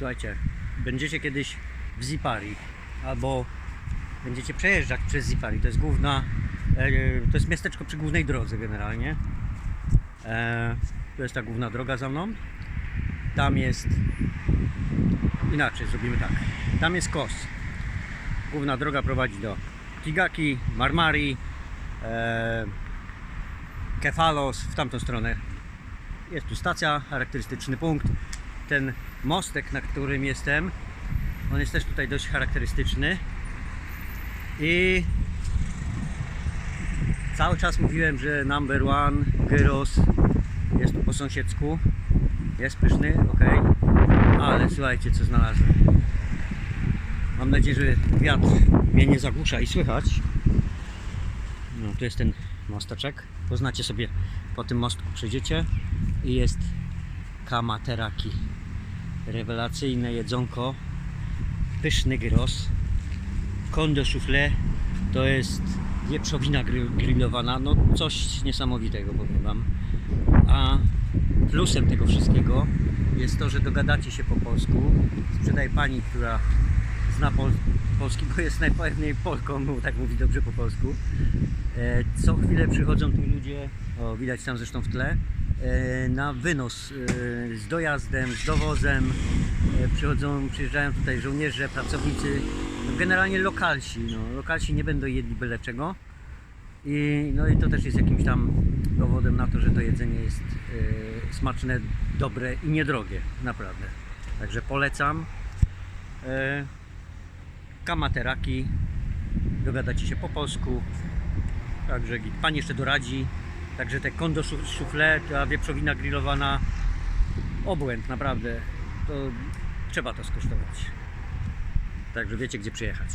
Słuchajcie, będziecie kiedyś w Zipari albo będziecie przejeżdżać przez Zipari. To jest główna, e, to jest miasteczko przy głównej drodze generalnie. E, to jest ta główna droga za mną. Tam jest inaczej, zrobimy tak. Tam jest Kos. Główna droga prowadzi do Kigaki, Marmari, e, Kefalos, w tamtą stronę. Jest tu stacja, charakterystyczny punkt. Ten mostek, na którym jestem, on jest też tutaj dość charakterystyczny. I cały czas mówiłem, że number one gyros jest tu po sąsiedzku. Jest pyszny, ok. Ale słuchajcie, co znalazłem. Mam nadzieję, że wiatr mnie nie zagłusza i słychać. No, tu jest ten mosteczek. Poznacie sobie po tym mostku przejdziecie i jest kamateraki. Rewelacyjne jedzonko. Pyszny gyros. Kondo soufflé to jest wieprzowina grillowana. No coś niesamowitego powiem Wam. A plusem tego wszystkiego jest to, że dogadacie się po polsku. Sprzedaje pani, która zna pol polski, bo jest najpewniej Polką, bo tak mówi dobrze po polsku. E, Co chwilę przychodzą tu ludzie, o, widać tam zresztą w tle, na wynos e, z dojazdem, z dowozem. E, Przychodzą, przyjeżdżają tutaj żołnierze, pracownicy, no generalnie lokalsi. No, lokalsi nie będą jedli byle czego. I, no i to też jest jakimś tam dowodem na to, że to jedzenie jest e, smaczne, dobre i niedrogie, naprawdę. Także polecam. E, kamateraki, dogadacie się po polsku, także pan jeszcze doradzi. Także te kondo szu- soufflé, ta wieprzowina grillowana, obłęd naprawdę, to trzeba to skosztować. Także wiecie gdzie przyjechać.